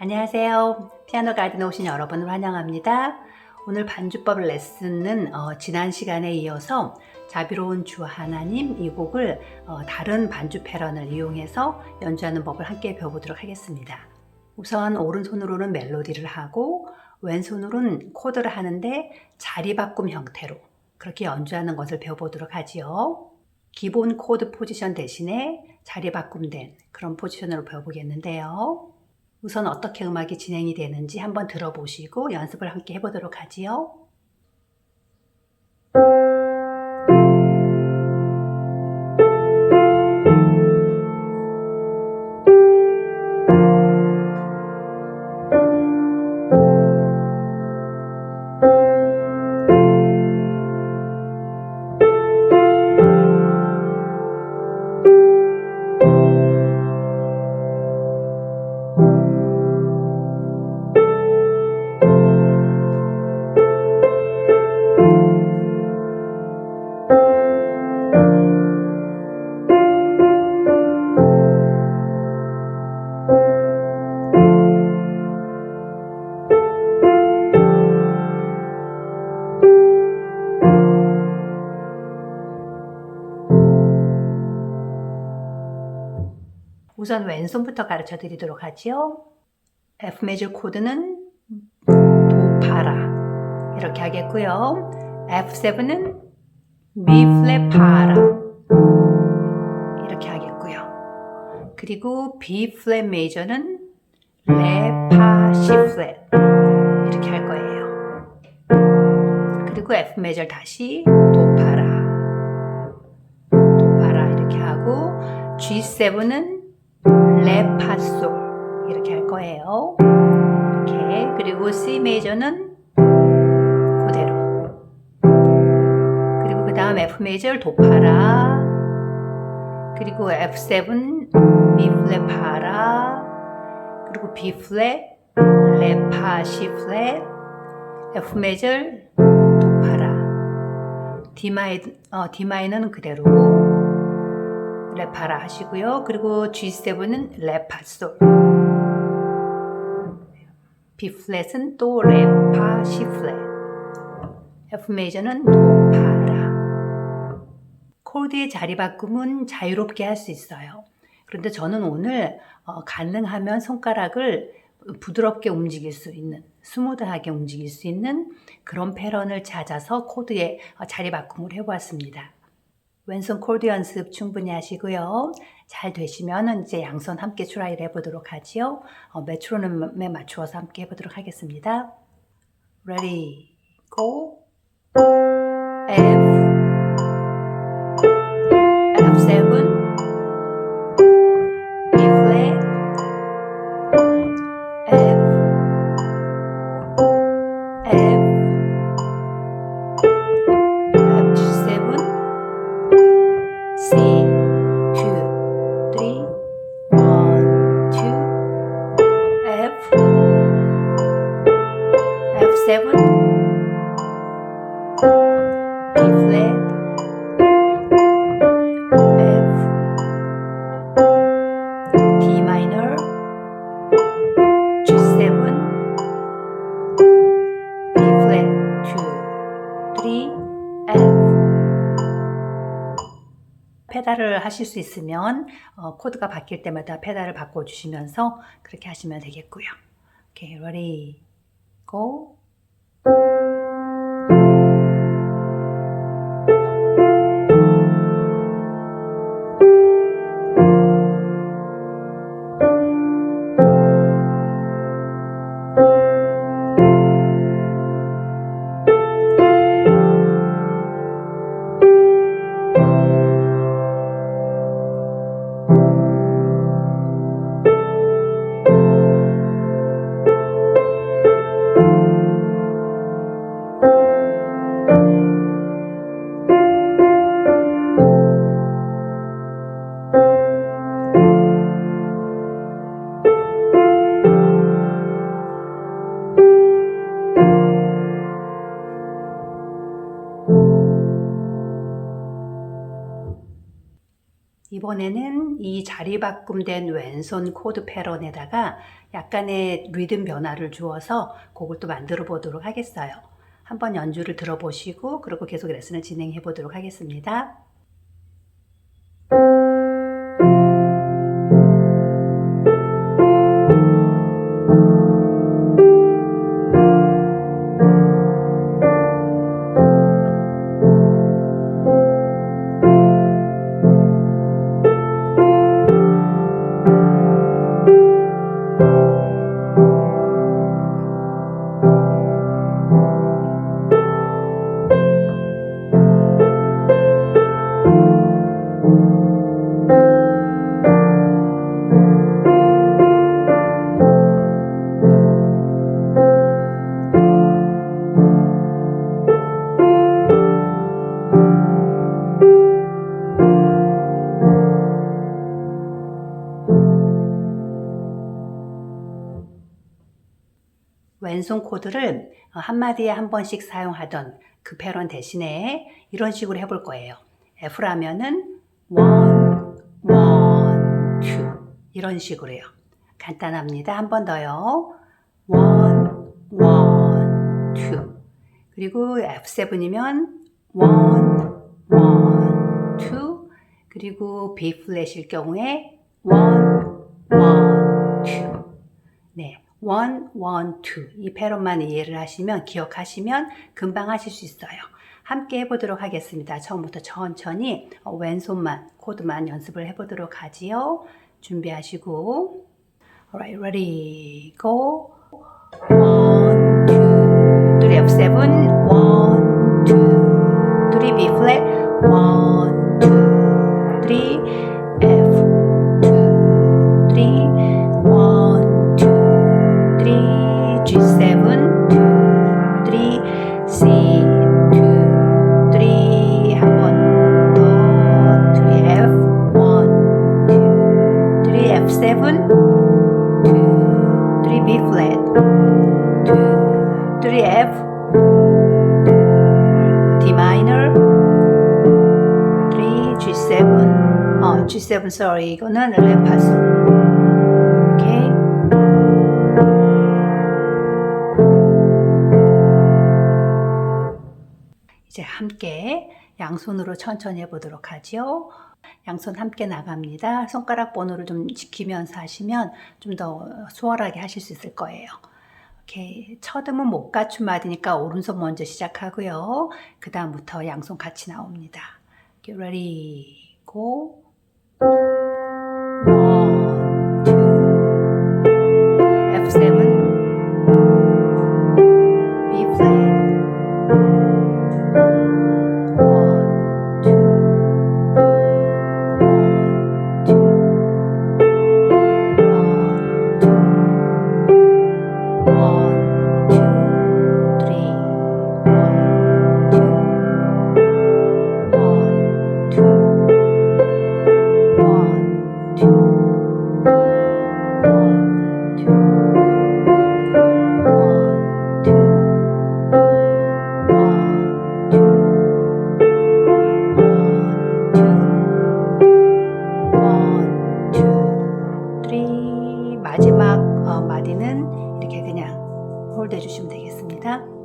안녕하세요. 피아노 가든 오신 여러분을 환영합니다. 오늘 반주법 레슨은 어, 지난 시간에 이어서 자비로운 주 하나님 이 곡을 어, 다른 반주 패런을 이용해서 연주하는 법을 함께 배워보도록 하겠습니다. 우선 오른손으로는 멜로디를 하고 왼손으로는 코드를 하는데 자리 바꿈 형태로 그렇게 연주하는 것을 배워보도록 하지요. 기본 코드 포지션 대신에 자리 바꿈된 그런 포지션으로 배워보겠는데요. 우선 어떻게 음악이 진행이 되는지 한번 들어보시고 연습을 함께 해보도록 하지요. 우선 왼손부터 가르쳐 드리도록 하지요. F 메이저 코드는 도, 파라 이렇게 하겠고요. F7은 미 플랫 파라 이렇게 하겠고요. 그리고 B 플랫 메이저는 레, 파, 시 플랫 이렇게 할 거예요. 그리고 F 메이저 다시 도, 파라 도, 파라 이렇게 하고 G7은 레 파 솔 이렇게 할 거예요. 이렇게. 그리고 C 메이저는 그대로. 그리고 그 다음 F 메이저를 도파라. 그리고 F7 B 플랫 파라. 그리고 B 플랫 레 파 C 플랫 F 메이저 도파라. D 마이 어, D 마이너는 그대로 레파라 하시고요. 그리고 G7은 레파솔. B 플랫은 또 레파 C 플랫. F 메이저는 도 파라. 코드의 자리 바꿈은 자유롭게 할 수 있어요. 그런데 저는 오늘 어, 가능하면 손가락을 부드럽게 움직일 수 있는, 스무드하게 움직일 수 있는 그런 패런을 찾아서 코드의 어, 자리 바꿈을 해보았습니다. 왼손 코드 연습 충분히 하시고요. 잘 되시면 이제 양손 함께 트라이를 해보도록 하지요. 어, 메트로놈에 맞추어서 함께 해보도록 하겠습니다. Ready, go. F, F7, 페달을 하실 수 있으면 어, 코드가 바뀔 때마다 페달을 바꿔 주시면서 그렇게 하시면 되겠고요. 오케이, ready, go. 이번에는 이 자리 바꿈된 왼손 코드 패런에다가 약간의 리듬 변화를 주어서 곡을 또 만들어 보도록 하겠어요. 한번 연주를 들어보시고 그리고 계속 레슨을 진행해 보도록 하겠습니다. 왼손 코드를 어, 한마디에 한 번씩 사용하던 그 패런 대신에 이런 식으로 해볼 거예요. F라면은 one, 이런 식으로요. 간단합니다. 한 번 더요. one, 그리고 F7이면 one, 그리고 B 플랫일 경우에 one. One, one, two. 이 패런만 이해를 하시면, 기억하시면 금방 하실 수 있어요. 함께 해보도록 하겠습니다. 처음부터 천천히 어, 왼손만, 코드만 연습을 해보도록 하지요. 준비하시고. Alright, ready, go. One, two, three, F7. One, two, three, B flat. One, G7, 어, G7, sorry, 이거는. 오케이. 이제 함께 양손으로 천천히 해보도록 하지요. 양손 함께 나갑니다. 손가락 번호를 좀 지키면서 하시면 좀 더 수월하게 하실 수 있을 거예요. 오케이. 첫 음은 못 갖춘 마디니까 오른손 먼저 시작하고요. 그 다음부터 양손 같이 나옵니다. Get ready, go. thank you. 마디는 이렇게 그냥 홀드 해 주시면 되겠습니다.